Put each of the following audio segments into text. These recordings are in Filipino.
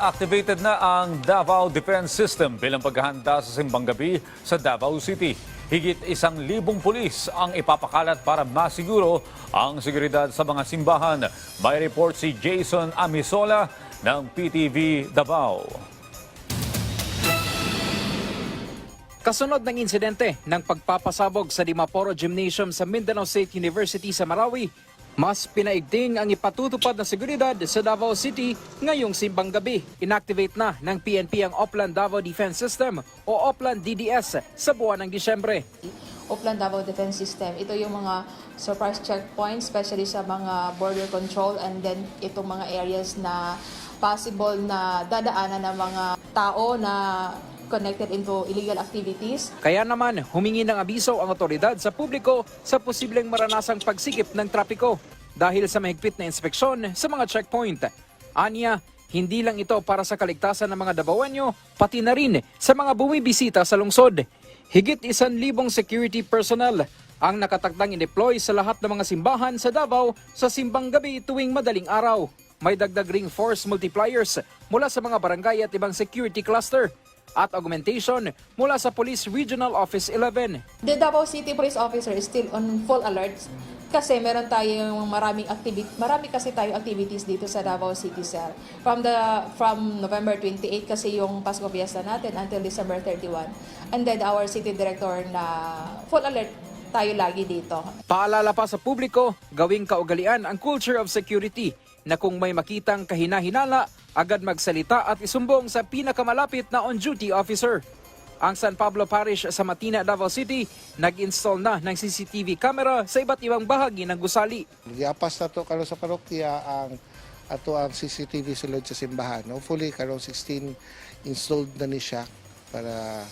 Activated na ang Davao Defense System bilang paghahanda sa simbang gabi sa Davao City. Higit isang libong pulis ang ipapakalat para masiguro ang seguridad sa mga simbahan. May report si Jason Amisola ng PTV Davao. Kasunod ng insidente ng pagpapasabog sa Dimaporo Gymnasium sa Mindanao State University sa Marawi, mas pinaigting ang ipatutupad na seguridad sa Davao City ngayong simbang gabi. Inactivate na ng PNP ang Oplan Davao Defense System o Oplan DDS sa buwan ng Disyembre. Oplan Davao Defense System. Ito yung mga surprise checkpoints, especially sa mga border control and then itong mga areas na possible na dadaanan ng mga tao na connected into illegal activities. Kaya naman humingi ng abiso ang otoridad sa publiko sa posibleng maranasang pagsikip ng trapiko dahil sa mahigpit na inspeksyon sa mga checkpoint. Anya, hindi lang ito para sa kaligtasan ng mga Dabawenyo, pati na rin sa mga bumibisita sa lungsod. Higit isan libong security personnel ang nakatakdang in-deploy sa lahat ng mga simbahan sa Davao sa simbang gabi tuwing madaling araw. May dagdag ring force multipliers mula sa mga barangay at ibang security cluster at augmentation mula sa Police Regional Office 11. The Davao City Police Officer is still on full alert kasi meron tayong maraming activity marami kasi tayong activities dito sa Davao City Cell from the from November 28 kasi yung Pasko Fiesta natin until December 31 and then our city director na full alert tayo lagi dito. Paalala pa sa publiko, gawing kaugalian ang culture of security na kung may makitang kahina-hinala, agad magsalita at isumbong sa pinakamalapit na on-duty officer. Ang San Pablo Parish sa Matina, Davao City, nag-install na ng CCTV camera sa iba't ibang bahagi ng gusali. Giapas na to karon sa parokya ang ato ang CCTV sulod sa simbahan. Hopefully karon 16 installed na ni siya para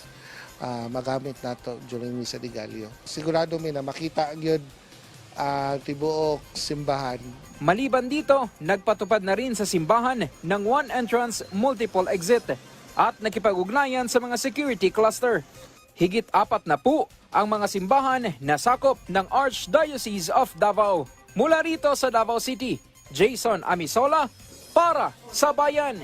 ah, magamit nato during Misa de Gallo. Sigurado mi na makita gyud ang tibuok simbahan Maliban dito, nagpatupad na rin sa simbahan ng one entrance, multiple exit at nakipag-ugnayan sa mga security cluster. Higit apat na po ang mga simbahan na sakop ng Archdiocese of Davao. Mula rito sa Davao City, Jason Amisola para sa Bayan.